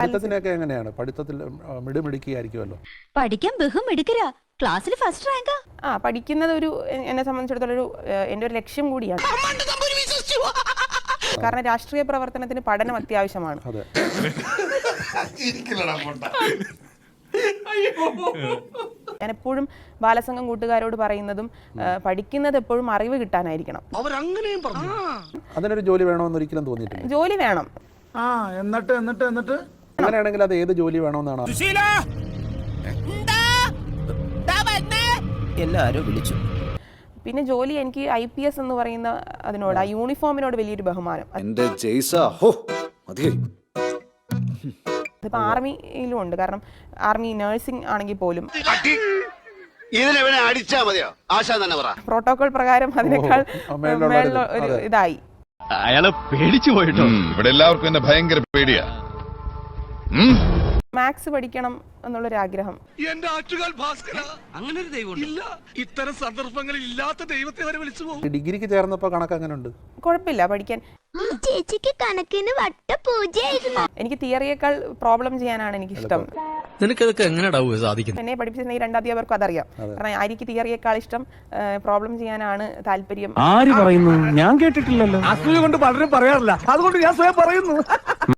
പഠിത്തത്തിനൊക്കെ എങ്ങനെയാണ്? പഠിത്തത്തിൽ മിടുമിടുക്കിയായിരിക്കുമല്ലോ. പഠിക്കാൻ ബഹുമിടുക്കരാ ക്ലാസ്സിൽ ഫസ്റ്റ് റാങ്കാ ആ. പഠിക്കുന്നത് ഒരു എന്നെ സംബന്ധിച്ചിടത്തോളം ഒരു എന്റെ ഒരു ലക്ഷ്യം കൂടിയാണ്. കാരണം രാഷ്ട്രീയ പ്രവർത്തനത്തിന് പഠനം അത്യാവശ്യമാണ്. അതെ. ഞാൻ എപ്പോഴും ബാലസംഘം കൂട്ടുകാരോട് പറയുന്നതും പഠിക്കുന്നത് എപ്പോഴും അറിവ് കിട്ടാനായിരിക്കണം. അതിനൊരു ജോലി വേണമെന്ന് ഒരിക്കലും തോന്നിയിട്ടില്ല. ജോലി വേണം. ആ എന്നിട്ട് എന്നിട്ട് എന്നിട്ട്? അങ്ങനെയാണെങ്കിൽ അത് ഏത് ജോലി വേണമെന്നാണ് എല്ലാരും വിളിച്ചു. പിന്നെ ജോലി എനിക്ക് ഐ പി എസ് എന്ന് പറയുന്ന അതിനോട് ആ യൂണിഫോമിനോട് വലിയൊരു ബഹുമാനം. എന്റെ അതിപ്പോ ആർമിയിലും ഉണ്ട്. കാരണം ആർമി നഴ്സിംഗ് ആണെങ്കിൽ പോലും പ്രോട്ടോകോൾ പ്രകാരം അതിനേക്കാൾ ഒരു ഇതായി. അയാൾ പേടിച്ചു പോയിട്ടോ? ഇവിടെ എല്ലാവർക്കും എന്നെ ഭയങ്കര പേടിയാ. മാത്സ് പഠിക്കണം എന്നുള്ളൊരു ആഗ്രഹം എന്റെ ആറ്റുകാൽ ഭാസ്കര. അങ്ങനെ ഒരു ദൈവം ഇല്ല. ഇത്തരം സന്ദർഭങ്ങളിൽ ഇല്ലാത്ത ദൈവത്തെ വരെ വിളിച്ചു പോകും. ഡിഗ്രിക്ക് ചേർന്നപ്പോ കണക്ക് അങ്ങനെ ഉണ്ട് കുഴപ്പമില്ല പഠിക്കാൻ. ചേച്ചിക്ക് കണക്കിന് വട്ട പൂജയായിരുന്നു എനിക്ക് തിയറിയേക്കാൾ പ്രോബ്ലം ചെയ്യാനാണ് എനിക്ക് ഇഷ്ടം നിനക്കതൊക്കെ എങ്ങനെയാ സാധിക്കുന്നത് എന്നെ പഠിപ്പിച്ചിരുന്ന ഈ രണ്ടധ്യാപകർക്കും അതറിയാം. കാരണം ആര്യക്ക് തിയറിയേക്കാൾ ഇഷ്ടം പ്രോബ്ലം ചെയ്യാനാണ് താല്പര്യം. ആര് പറയുന്നു? ഞാൻ കേട്ടിട്ടില്ലല്ലോ. അസൂയ കൊണ്ട് പലരും പറയാറില്ല. അതുകൊണ്ട് ഞാൻ സ്വയം പറയുന്നു.